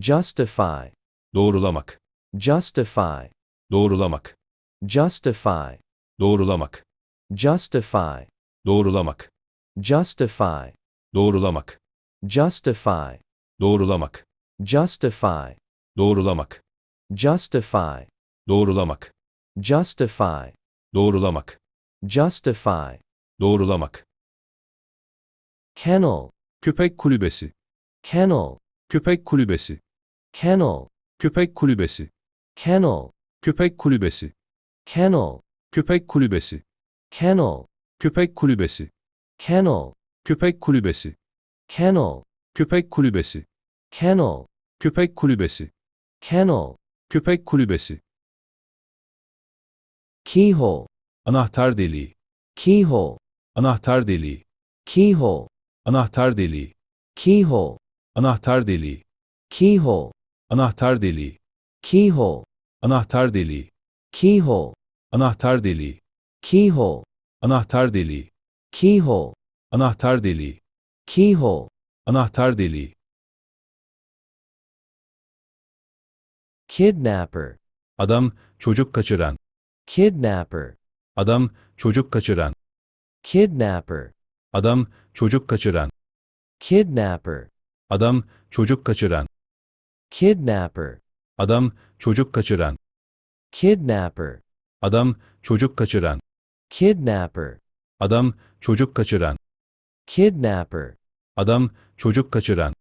justify, doğrulamak, justify, doğrulamak, justify, doğrulamak, justify, doğrulamak, justify, doğrulamak, justify, doğrulamak, justify, doğrulamak, justify, doğrulamak, justify, doğrulamak, justify, doğrulamak. kennel, Köpek kulübesi, kennel, köpek kulübesi, kennel, köpek kulübesi, kennel, köpek kulübesi, kennel, köpek kulübesi, kennel, köpek kulübesi, kennel, köpek kulübesi, kennel, köpek kulübesi, kennel, köpek kulübesi, kennel, köpek kulübesi, keyhole, anahtar deliği, keyhole, anahtar deliği, keyhole, anahtar deliği, keyhole, anahtar deliği, keyhole, anahtar deliği, keyhole, anahtar deliği, keyhole, anahtar deliği, keyhole, anahtar deliği, keyhole, anahtar deliği, keyhole, anahtar deliği, kidnapper, adam, çocuk kaçıran, kidnapper, adam, çocuk kaçıran, kidnapper, adam, çocuk kaçıran, kidnapper, adam, çocuk kaçıran, kidnapper, adam, çocuk kaçıran, kidnapper, adam, çocuk kaçıran, kidnapper, adam, çocuk kaçıran, kidnapper, adam, çocuk kaçıran,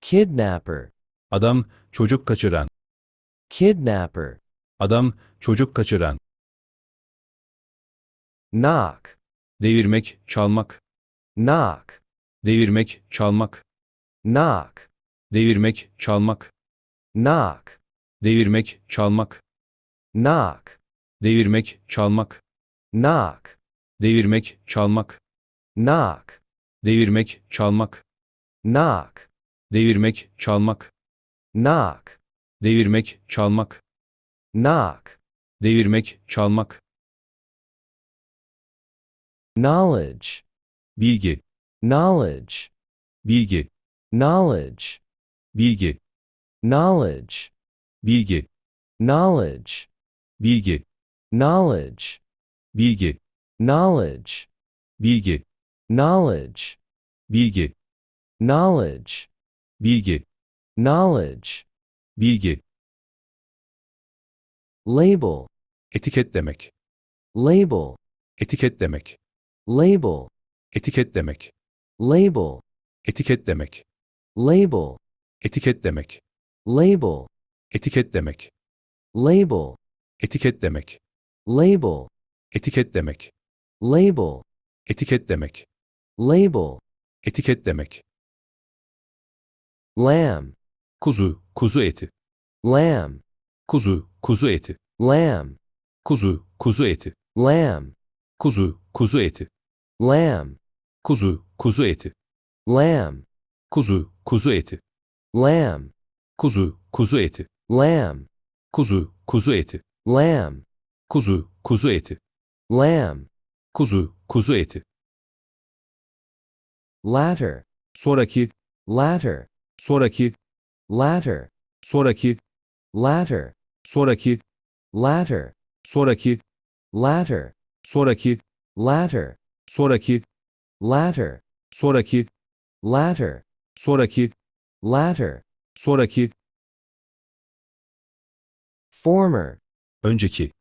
kidnapper, adam, çocuk kaçıran, kidnapper, adam, çocuk kaçıran, knock, devirmek, çalmak, knock, devirmek, çalmak, knock, devirmek, çalmak, knock, devirmek, çalmak, knock, devirmek, çalmak, knock, devirmek, çalmak, knock, devirmek, çalmak, knock, devirmek, çalmak, knock, devirmek, çalmak, knock, devirmek, çalmak, knowledge, bilgi, knowledge, bilgi, knowledge, bilgi, knowledge, bilgi, knowledge, bilgi, knowledge, bilgi, knowledge, bilgi, knowledge, bilgi, knowledge, bilgi, knowledge, bilgi, label, etiketlemek, label, etiketlemek, label, etiketlemek, label, etiketlemek, label, etiketlemek, label, etiketlemek, label, etiketlemek, label, etiketlemek, label, etiketlemek, label, etiketlemek, lamb, kuzu, kuzu eti, lamb, kuzu, kuzu eti, lamb, kuzu, kuzu eti, lamb, kuzu, kuzu eti, lamb, kuzu, kuzu eti, lamb, kuzu, kuzu eti, lamb, kuzu, kuzu eti, lamb, kuzu, kuzu eti, lamb, kuzu, kuzu eti, lamb, kuzu, kuzu eti, ladder, sonraki, ladder, sonraki, ladder, sonraki, ladder, sonraki, ladder, sonraki, ladder, sonraki, ladder, sonraki, ladder, sonraki, ladder, sonraki, ladder, sonraki, former, önceki,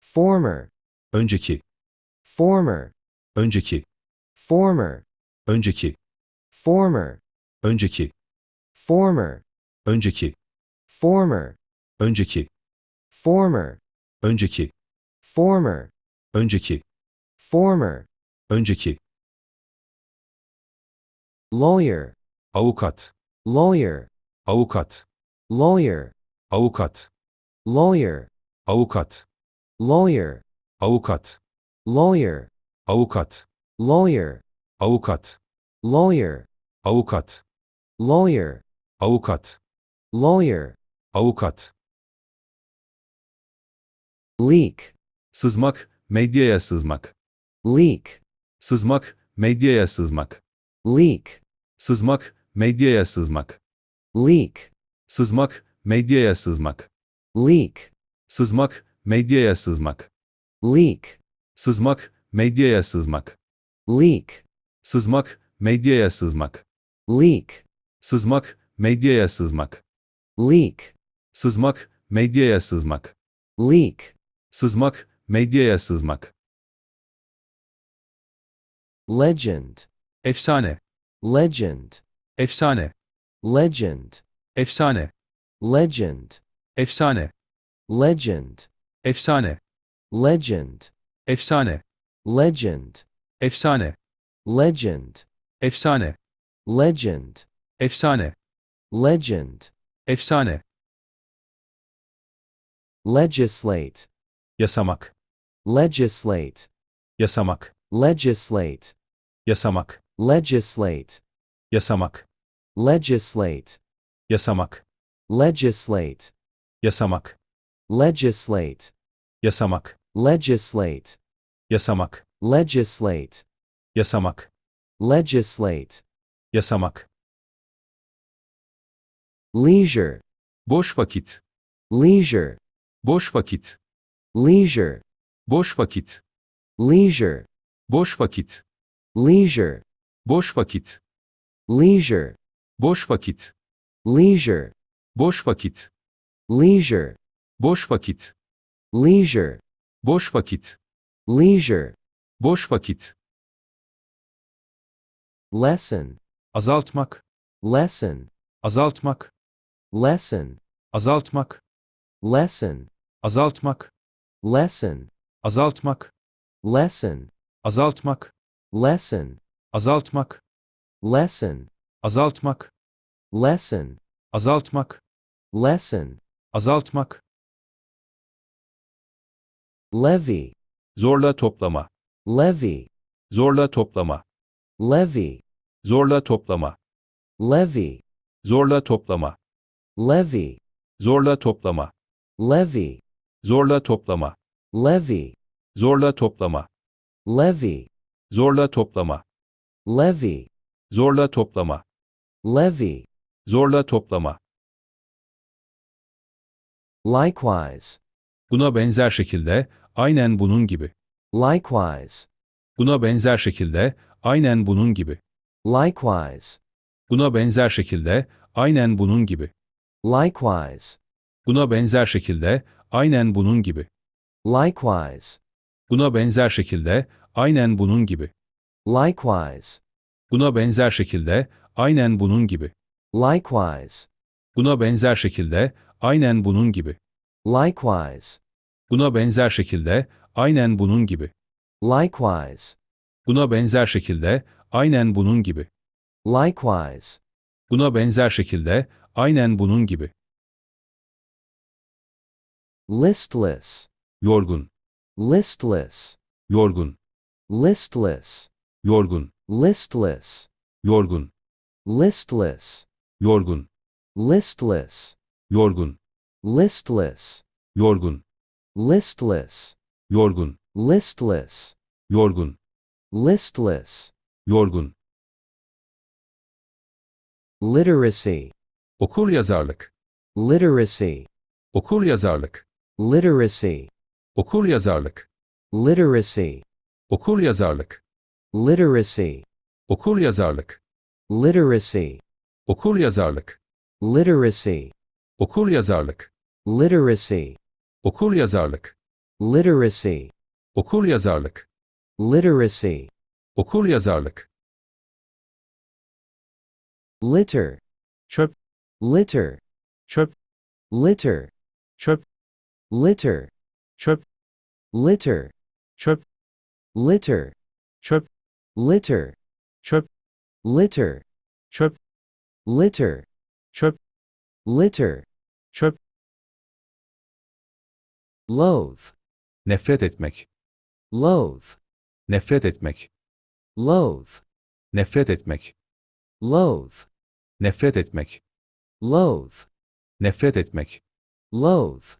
former, önceki, former, önceki, former, önceki, former, önceki, former, önceki, former, önceki, former, önceki, former, önceki, former, önceki, lawyer, avukat, lawyer, avukat, lawyer, avukat, lawyer, avukat, lawyer, avukat, lawyer, avukat, lawyer, avukat, lawyer, avukat, lawyer, avukat, lawyer, avukat, leak, sızmak, medyaya sızmak, leak, sızmak, medyaya sızmak, leak, sızmak, medyaya sızmak, leak, Sızmak, medyaya sızmak. leak, Sızmak, medyaya sızmak. leak, Sızmak, medyaya sızmak. leak, Sızmak, medyaya sızmak. leak, Sızmak, medyaya sızmak. leak, Sızmak, medyaya sızmak. leak, Sızmak, medyaya sızmak. legend, Efsane, legend, efsane, legend, efsane, legend, efsane, legend, efsane, legend, efsane, legend, efsane, legend, efsane, legend, efsane, legend, efsane, legislate, yasamak, legislate, yasamak, legislate, yasamak, legislate, yasamak, legislate, yasamak, legislate, yasamak, legislate, yasamak, legislate, yasamak, legislate, yasamak, legislate, yasamak. leisure, Boş vakit, leisure, boş vakit, leisure, boş vakit, leisure, boş vakit, leisure, boş vakit, leisure, boş vakit, leisure, boş vakit, leisure, boş vakit, leisure, boş vakit, leisure, boş vakit, lesson, azaltmak, lesson, azaltmak, lesson, azaltmak, lesson, azaltmak, lesson, azaltmak, lesson, azaltmak, lesson, azaltmak, lesson, azaltmak, lesson, azaltmak, lesson, azaltmak, levy, zorla toplama, levy, zorla toplama, levy, zorla toplama, levy, zorla toplama, levy, zorla toplama, levy, zorla toplama, levy, zorla toplama, levy, zorla toplama, levy, zorla toplama, levy, zorla toplama. likewise, Buna benzer şekilde, aynen bunun gibi. likewise, Buna benzer şekilde, aynen bunun gibi. likewise, Buna benzer şekilde, aynen bunun gibi. likewise, Buna benzer şekilde, aynen bunun gibi. likewise, Buna benzer şekilde, aynen bunun gibi. likewise, Buna benzer şekilde, aynen bunun gibi. likewise, Buna benzer şekilde, aynen bunun gibi. likewise, Buna benzer şekilde, aynen bunun gibi. likewise, Buna benzer şekilde, aynen bunun gibi. likewise, Buna benzer şekilde, aynen bunun gibi. listless, Yorgun, listless, yorgun, listless, yorgun, listless, yorgun, listless, yorgun, listless, yorgun, listless, yorgun, listless, yorgun, listless, yorgun, listless, yorgun. literacy, Okur yazarlık, literacy, okur yazarlık, literacy, okur yazarlık, literacy, okur yazarlık, literacy, okur yazarlık, literacy, okur yazarlık, literacy, okur yazarlık, literacy, okur yazarlık, literacy, okur yazarlık, literacy, okur yazarlık, litter, çöp, litter, çöp, litter, çöp, litter, çöp, litter, çöp, litter, çöp, litter, çöp, litter, çöp, litter, çöp, litter, çöp, loathe, nefret etmek, loathe, nefret etmek, loathe, nefret etmek, loathe, nefret etmek, loathe, nefret etmek, loathe,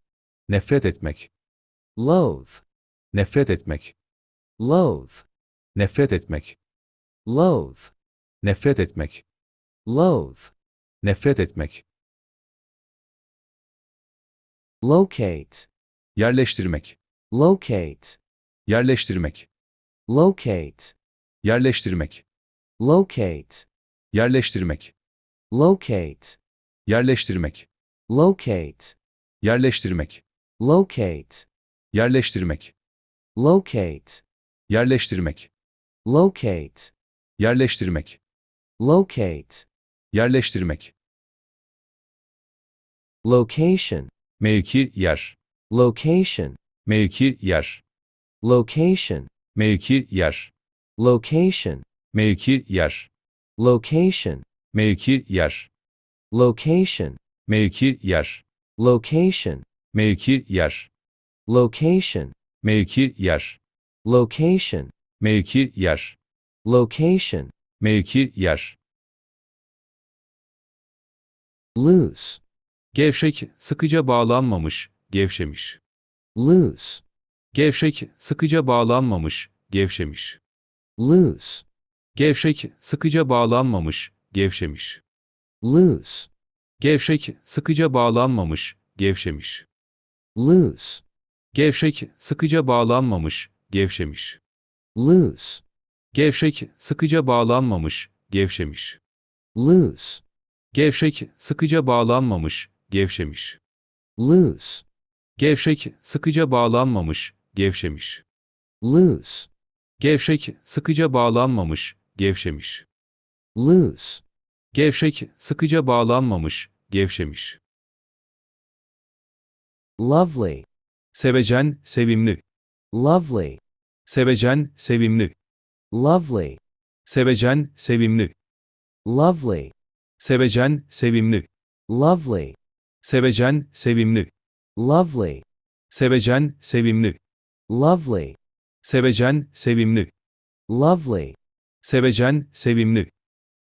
nefret etmek, loathe, nefret etmek, loathe, nefret etmek, loathe, nefret etmek, loathe, nefret etmek, locate, yerleştirmek, locate, yerleştirmek, locate, yerleştirmek, locate, yerleştirmek, locate, yerleştirmek, locate, yerleştirmek, locate, yerleştirmek, locate, yerleştirmek, locate, yerleştirmek, locate, yerleştirmek, location, mevki, yer, location, mevki, yer, location, mevki, yer, location, mevki, yer, location, mevki, yer, location, mevki, yer, location, mevki, yer, location, mevki, yer, location, mevki, yer, location, mevki, yer, loose, gevşek, sıkıca bağlanmamış, gevşemiş, loose, gevşek, sıkıca bağlanmamış, gevşemiş, loose, gevşek, sıkıca bağlanmamış, gevşemiş, loose, gevşek, sıkıca bağlanmamış, gevşemiş, loose, gevşek, sıkıca bağlanmamış, gevşemiş, loose, gevşek, sıkıca bağlanmamış, gevşemiş, loose, gevşek, sıkıca bağlanmamış, gevşemiş, loose, gevşek, sıkıca bağlanmamış, gevşemiş, loose, gevşek, sıkıca bağlanmamış, gevşemiş, loose, gevşek, sıkıca bağlanmamış, gevşemiş, lovely, sevecen, sevimli, lovely, sevecen, sevimli, lovely, sevecen, sevimli, lovely, sevecen, sevimli, lovely, sevecen, sevimli, lovely, sevecen, sevimli, lovely, sevecen, sevimli, lovely, sevecen, sevimli,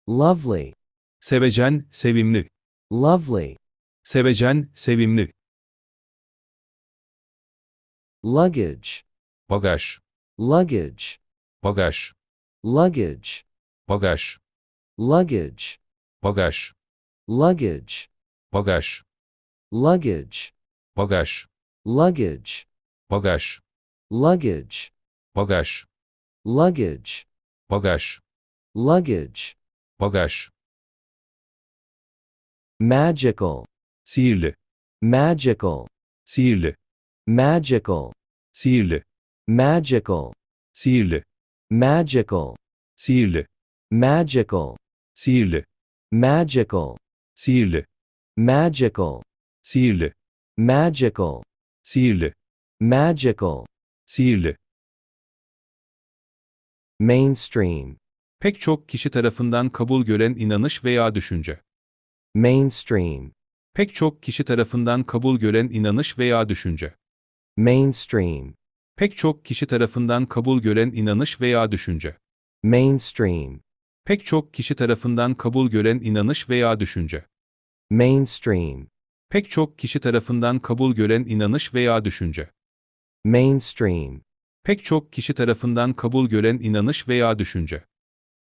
lovely, sevecen, sevimli, lovely, sevecen, sevimli, luggage, bagaj, luggage, bagaj, luggage, bagaj, luggage, bagaj, luggage, bagaj, luggage, bagaj, luggage, bagaj, luggage, bagaj, luggage, bagaj, luggage, bagaj, magical, sihirli, magical, sihirli, magical, sihirli, magical, sihirli, magical, sihirli, magical, sihirli, magical, sihirli, magical, sihirli, magical, sihirli, magical, sihirli. mainstream, Pek çok kişi tarafından kabul gören inanış veya düşünce. mainstream, Pek çok kişi tarafından kabul gören inanış veya düşünce. mainstream, Pek çok kişi tarafından kabul gören inanış veya düşünce. mainstream, Pek çok kişi tarafından kabul gören inanış veya düşünce. mainstream, Pek çok kişi tarafından kabul gören inanış veya düşünce. mainstream, Pek çok kişi tarafından kabul gören inanış veya düşünce.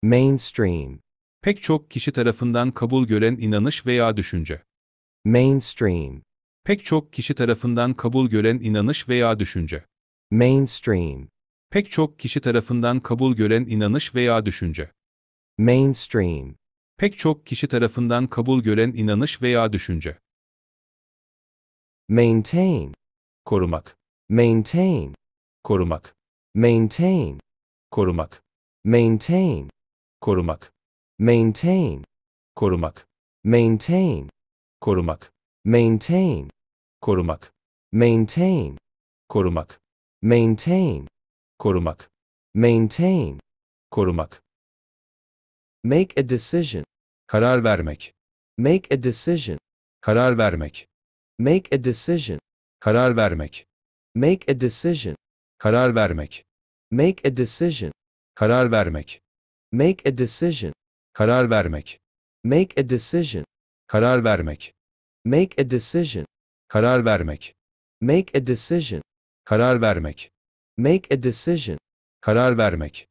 mainstream, Pek çok kişi tarafından kabul gören inanış veya düşünce. mainstream, Pek çok kişi tarafından kabul gören inanış veya düşünce. Mainstream, Pek çok kişi tarafından kabul gören inanış veya düşünce. mainstream, Pek çok kişi tarafından kabul gören inanış veya düşünce. maintain, Korumak, maintain, korumak, maintain, korumak, maintain, korumak, maintain, korumak, maintain, korumak, maintain, korumak, maintain, korumak, maintain, korumak, maintain, korumak. make a decision, Karar vermek, make a decision, karar vermek, make a decision, karar vermek, make a decision, karar vermek, make a decision, karar vermek, make a decision, karar vermek, make a decision, karar vermek, make a decision, karar vermek, make a decision, karar vermek, make a decision, karar vermek,